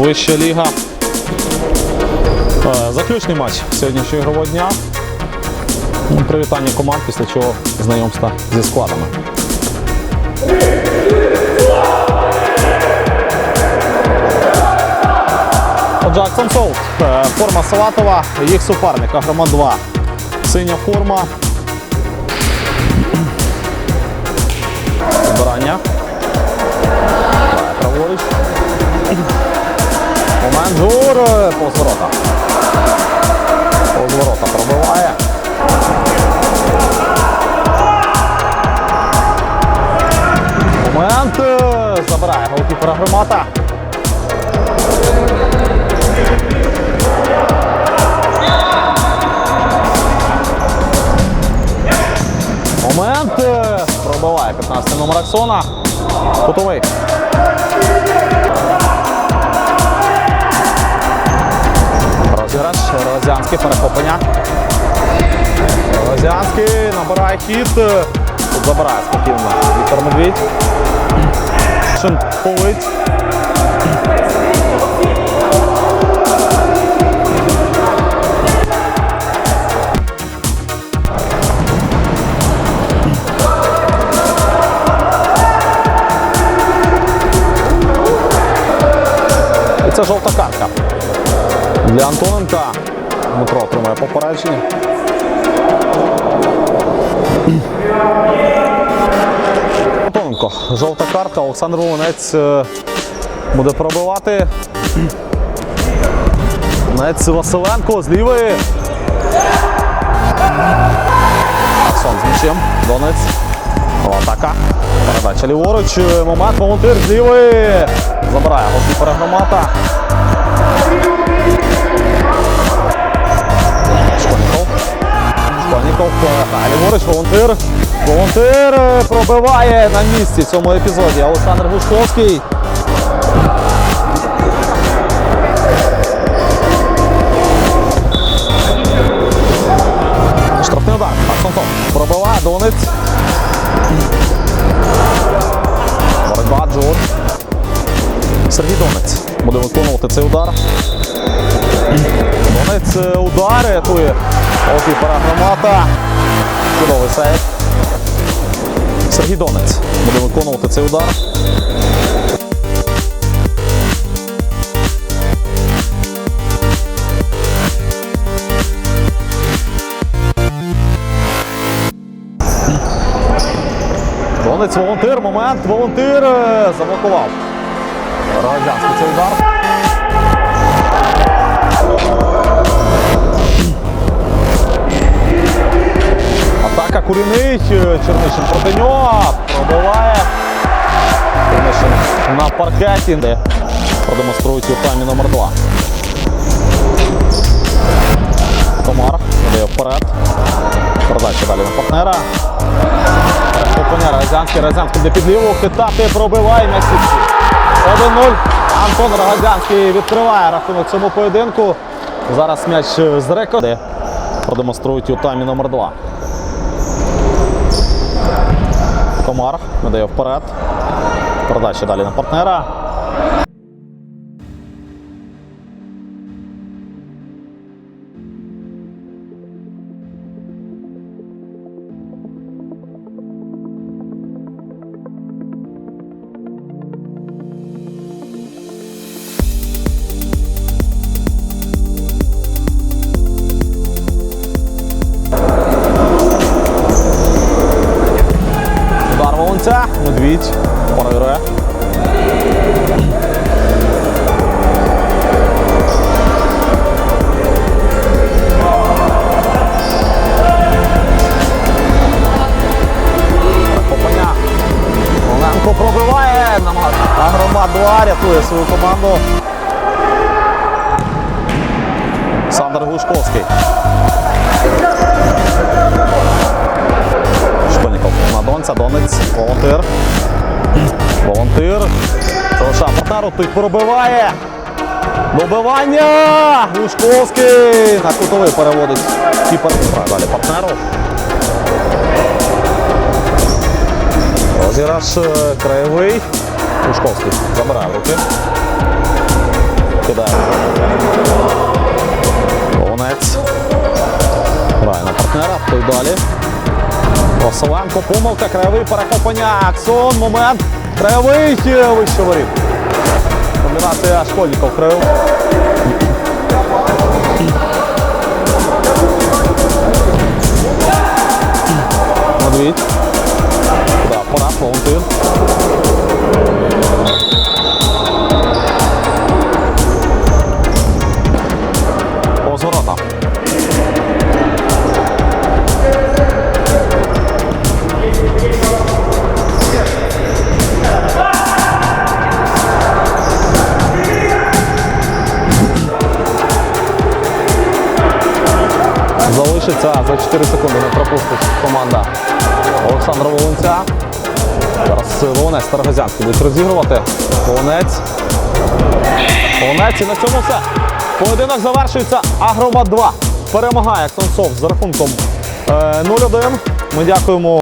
Вища ліга. Е, Заключний матч сьогоднішнього ігрового дня. Привітання команд, після чого знайомства зі складами. Джаксон Солт. Е, Форма Салатова, їх суперник, Агроман 2. Синя форма. Збирання. Праворуч. Жур повз ворота. Повз пробиває. Момент забирає голкіпера громата. Момент пробиває 15 номер Аксона. Кутовий. Розіграш, Розянський перехоплення. Розянський набирає хід. Забирає спокійно Віктор Медвідь. Шинковить. І це жовта картка. Для Антоненка Дмитро отримає попередження. Антоненко, жовта картка, Олександр Волонець е, буде пробивати. Волонець Василенко з лівої. Аксон з м'ячем. Донець. Атака. Передача ліворуч. Момент. Волонтир з лівої. Забирає голкіпера громата. Ліворуч, волонтир. Волонтир е, пробиває на місці в цьому епізоді. Олександр Гушковський. Штрафний удар. Аксонтов пробиває Донець. Боротьба Джур. Сергій Донець буде виконувати цей удар. Донець е, удар рятує голкіпера громата. Чудовий сейф. Сергій Донець буде виконувати цей удар. Донець волонтир, момент, волонтир е, заблокував. Радянський цей удар. Куріний, е, Чернишин проти нього, пробиває. Чернишин на паркеті, де продемонструють у таймі номер 2. Комар дає вперед. Передача далі на партнера. Перехоплення Рогазянський. Рогазянський де під ліву хитати пробиває на сітці. 1-0. Антон Рогазянський відкриває рахунок цьому поєдинку. Зараз м'яч з рекорду. Продемонструють у таймі номер 2. Комар видає вперед. Передача далі на партнера. 2 рятує свою команду. Сандер Глушковський. Школьников на Донця, Донець, волонтир. Волонтир. Залишав партнеру, той пробиває. Добивання! Глушковський на кутовий переводить кіпер. Далі партнеру. Розіграш е, краєвий. Глушковський забирає руки. Кидає. Волонець. Грає на партнера. Той далі. Василенко, помилка, краєвий перехоплення. Аксон, момент. Краєвий вище воріт. Комбінація Школьников крив. Медвідь. Да, пора, Валентин. Залишиться за 4 секунди, не пропустить команда Олександра Волонця. Зараз Волонець Старогазянський будуть розігрувати. Волонець. Волонець і на цьому все. Поєдинок завершується. Агромат 2 перемагає Концов з рахунком е, 0-1. Ми дякуємо.